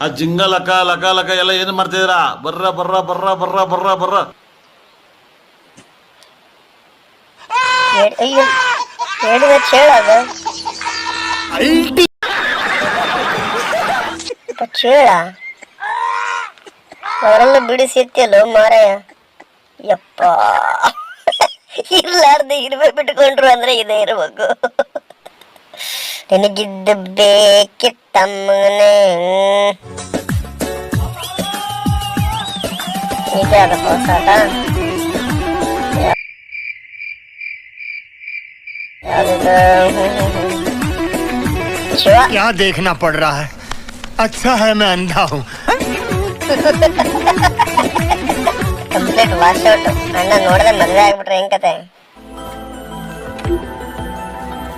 ಆ ಜಿಂಗ ಲಕ ಲಕ ಲಕ ಎಲ್ಲ ಏನು ಮಾಡ್ತಿದ್ದೀರಾ ಬರ್ರ ಬರ್ರ ಬರ್ರ ಬರ್ರ ಬರ್ರ ಬರ್ರ ಹೇಳಿ- ಅಯ್ಯೋ ಹೇಳಿದ ಚೇಳದ ಚೇಳ ಅವರೆಲ್ಲ ಬಿಡಿಸಿತ್ತಿಯಲ್ಲೋ ಮಾರಾಯ ಯಪ್ಪ ಇರ್ಲಾರ್ದೆ ಇರುವೆ ಬಿಟ್ಕೊಂಡ್ರು ಅಂದ್ರೆ ಇದೇ ಇರ್ಬೇಕು ನಿನಗಿದ್ದ ಬೇಕಿತ್ತಮ್ಮನೆ ಇದೆ ಅದಪ್ಪ ಹೊಸಾಟ ಯಾವ್ದಿದು? ಶಿವ क्या देखना पड़ रहा है अच्छा है मैं अंधा हूँ ಕಂಪ್ಲೀಟ್ ವಾಶ್ ಔಟ್ ಅಣ್ಣ ನೋಡಿದ್ರೆ ಮದ್ವೆ ಆಗ್ಬಿಟ್ರೆ ಹೆಂಗ್ ಕತೆ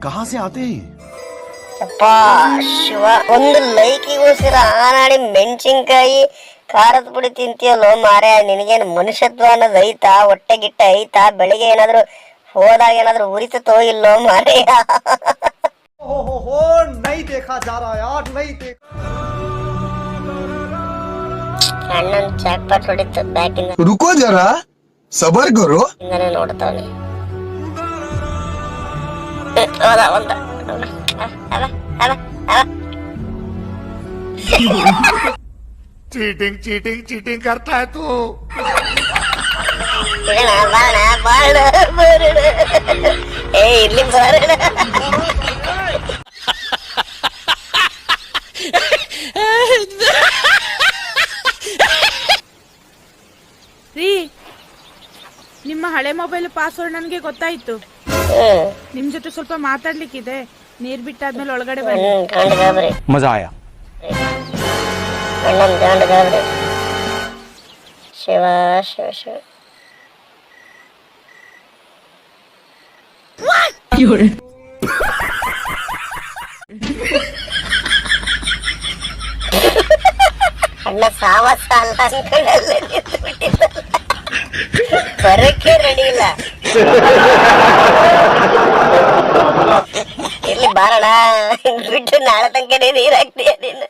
कहाँ से आते हैं ये? ಅಪ್ಪ ಶಿವ ಒಂದು ಲೈಕಿಗೋಸ್ಕರ ಆನಾಡಿ ಮೆಣಸಿನ್ಕಾಯಿ ಖಾರದ ಪುಡಿ ತಿಂತೀಯಲ್ಲೋ ಮಾರ್ಯ ನಿನಗೇನು ಮನುಷ್ಯತ್ವ ಅನ್ನೋದು ಐತಾ ಹೊಟ್ಟೆ ಗಿಟ್ಟ ಐತಾ ಬೆಳಿಗ್ಗೆ ಏನಾದ್ರು ಹೋದಾಗ ಏನಾದ್ರು ಉರಿತತೋ ಇಲ್ಲೋ ಮಾರಯ್ಯ हो हो हो नहीं देखा जा रहा यार नहीं देखा ಅಣ್ಣನ್ ಜಾಕ್ಪಾಟ್ ಹೊಡಿತು ಬ್ಯಾಕಿಂದ रुको जरा सबर करो ಇಂದನೇ ನೋಡ್ತಾವನೆ ಹೌದಾ ಒಂದ ಅವ ಅವ ಅವ चीटिंग चीटिंग चीटिंग करता है तू ಇಡಣ ಬಾಣ ಬಾಣ ಬರಣ ಏ ಇಲ್ಲಿ ಬರಣ ರೀ ನಿಮ್ಮ ಹಳೆ ಮೊಬೈಲ್ ಪಾಸ್ವರ್ಡ್ ನನಗೆ ಗೊತ್ತಾಯ್ತು ಹ್ಮ್ ನಿಮ್ ಜೊತೆ ಸ್ವಲ್ಪ ಮಾತಾಡ್ಲಿಕ್ಕಿದೆ. ನೀರ್ ಬಿಟ್ಟಾದ್ಮೇಲೆ ಒಳಗಡೆ ಬನ್ನಿ. ಮಜಾ ಶಿವ ಶಿವ ಶಿವ. ಅಣ್ಣ ಸಾವಾಸ ಅಲ್ಲ ಅನ್ಕೊಂಡಲ್ಲ ಬರಕ್ಕೆ ರೆಡಿ ಇಲ್ಲ. ಇರ್ಲಿ ಬಾರಣ. ಬಿಟ್ಟು ನಾಳೆ ತನಕ ನೀರು ಹಾಕ್ತೀಯ ನೀನು.